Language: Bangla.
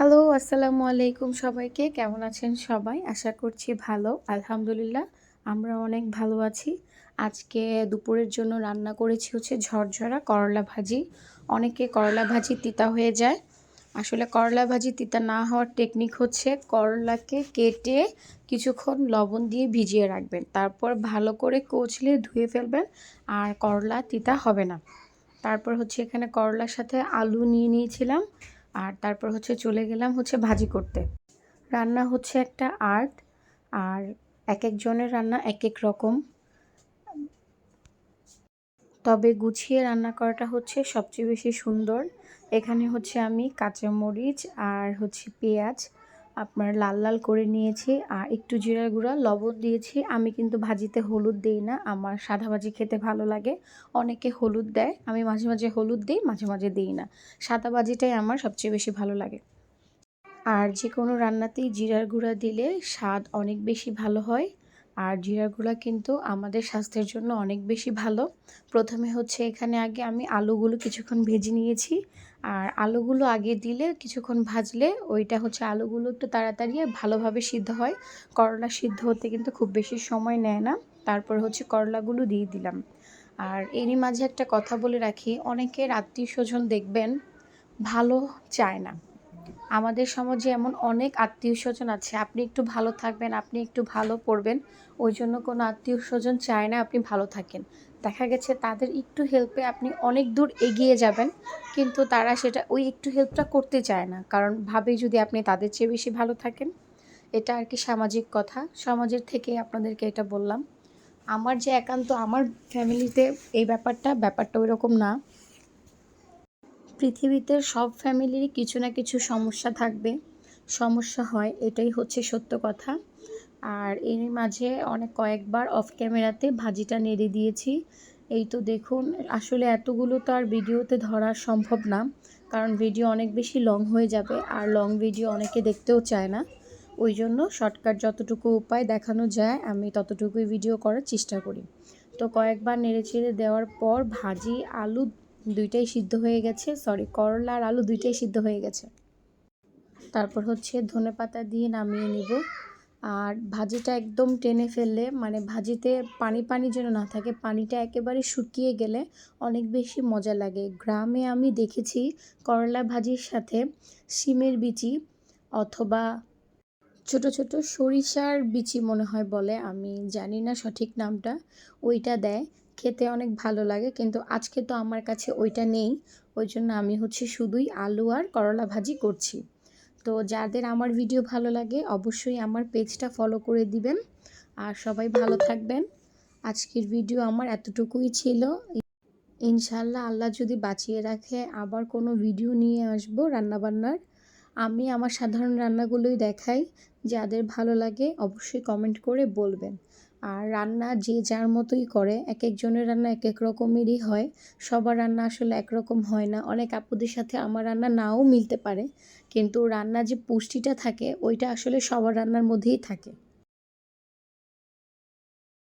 হ্যালো আসসালামু আলাইকুম সবাইকে। কেমন আছেন সবাই? আশা করছি ভালো, আলহামদুলিল্লাহ। আমরা অনেক ভালো আছি। আজকে দুপুরের জন্য রান্না করেছি হচ্ছে ঝরঝরা করলা ভাজি। অনেকে করলা ভাজি তিতা হয়ে যায়। আসলে করলা ভাজি তিতা না হওয়ার টেকনিক হচ্ছে করলাকে কেটে কিছুক্ষণ লবণ দিয়ে ভিজিয়ে রাখবেন। তারপর ভালো করে কচলে ধুয়ে ফেলবেন আর করলা তিতা হবে না। তারপর হচ্ছে এখানে করলার সাথে আলু নিয়ে নিয়েছিলাম। আর তারপর হচ্ছে চলে গেলাম হচ্ছে ভাজি করতে। রান্না হচ্ছে একটা আর্ট, আর এক একজনের রান্না এক এক রকম। তবে গুছিয়ে রান্না করাটা হচ্ছে সবচেয়ে বেশি সুন্দর। এখানে হচ্ছে আমি কাঁচামরিচ আর হচ্ছে পেঁয়াজ আপনার লাল লাল করে নিয়েছি আর একটু জিরার গুঁড়া, লবণ দিয়েছি। আমি কিন্তু ভাজিতে হলুদ দিই না, আমার সাদা ভাজি খেতে ভালো লাগে। অনেকে হলুদ দেয়, আমি মাঝে মাঝে হলুদ দিই, মাঝে মাঝে দিই না। সাদা ভাজিটাই আমার সবচেয়ে বেশি ভালো লাগে। আর যে কোনো রান্নাতেই জিরার গুঁড়া দিলে স্বাদ অনেক বেশি ভালো হয়। আর জিরার গুঁড়া কিন্তু আমাদের স্বাস্থ্যের জন্য অনেক বেশি ভালো। প্রথমে হচ্ছে এখানে আগে আমি আলুগুলো কিছুক্ষণ ভেজে নিয়েছি। আর আলুগুলো আগে দিলে কিছুক্ষণ ভাজলে ওইটা হচ্ছে আলুগুলো একটু তাড়াতাড়ি ভালোভাবে সিদ্ধ হয়। করলা সিদ্ধ হতে কিন্তু খুব বেশি সময় নেয় না। তারপর হচ্ছে করলাগুলো দিয়ে দিলাম। আর এরই মাঝে একটা কথা বলে রাখি অনেকের আত্মীয় স্বজন দেখবেন, ভালো চায় না। আমাদের সমাজে এমন অনেক আত্মীয় স্বজন আছে। আপনি একটু ভালো থাকবেন, আপনি একটু ভালো পড়বেন। ওই জন্য কোনো আত্মীয় স্বজন চায় না আপনি ভালো থাকেন। দেখা গেছে তাদের একটু হেল্পে আপনি অনেক দূর এগিয়ে যাবেন, কিন্তু তারা সেটা ওই একটু হেল্পটা করতে চায় না। কারণ ভাবে যদি আপনি তাদের চেয়ে বেশি ভালো থাকেন, এটা আর কি সামাজিক কথা। সমাজের থেকে আপনাদেরকে এটা বললাম। আমার যে একান্ত, আমার ফ্যামিলিতে এই ব্যাপারটা ব্যাপারটা ওই রকম না। পৃথিবীতে সব ফ্যামিলিরই কিছু না কিছু সমস্যা থাকবে। সমস্যা হয়, এটাই হচ্ছে সত্য কথা। আর এর মাঝে অনেক কয়েকবার অফ ক্যামেরাতে ভাজিটা নেড়ে দিয়েছি। এই তো দেখুন, আসলে এতগুলো তো আর ভিডিওতে ধরা সম্ভব না, কারণ ভিডিও অনেক বেশি লং হয়ে যাবে, আর লং ভিডিও অনেকে দেখতেও চায় না। ওই জন্য শর্টকাট যতটুকু উপায় দেখানো যায়, আমি ততটুকুই ভিডিও করার চেষ্টা করি। তো কয়েকবার নেড়ে চেড়ে দেওয়ার পর ভাজি, আলু দুইটাই সিদ্ধ হয়ে গেছে। সরি করলা আর আলু দুইটাই সিদ্ধ হয়ে গেছে। তারপর হচ্ছে ধনে পাতা দিয়ে নামিয়ে নিব। আর ভাজিটা একদম টেনে ফেললে মানে ভাজিতে পানি পানি যেন না থাকে, পানিটা একেবারে শুকিয়ে গেলে অনেক বেশি মজা লাগে। গ্রামে আমি দেখেছি করলা ভাজির সাথে শিমের বিচি অথবা ছোট ছোট সরিষার বিচি মনে হয় বলে, আমি জানি না সঠিক নামটা, ওইটা দেয়। খেতে অনেক ভালো লাগে, কিন্তু আজকে তো আমার কাছে ওইটা নেই। ওই জন্য আমি হচ্ছে শুধুই আলু আর করলা ভাজি করছি। তো যাদের আমার ভিডিও ভালো লাগে অবশ্যই আমার পেজটা ফলো করে দিবেন। আর সবাই ভালো থাকবেন। আজকের ভিডিও আমার এতটুকুই ছিল। ইনশাল্লাহ আল্লাহ যদি বাঁচিয়ে রাখে, আবার কোনো ভিডিও নিয়ে আসব রান্নাবান্নার। আমি আমার সাধারণ রান্নাগুলোই দেখাই। যাদের ভালো লাগে অবশ্যই কমেন্ট করে বলবেন। আর রান্না যে যার মতোই করে এক একজনের রান্না এক এক রকমেরই হয়। সবার রান্না আসলে একরকম হয় না। অনেক আপুদের সাথে আমার রান্না নাও মিলতে পারে, কিন্তু রান্না যে পুষ্টিটা থাকে, ওইটা আসলে সবার রান্নার মধ্যেই থাকে।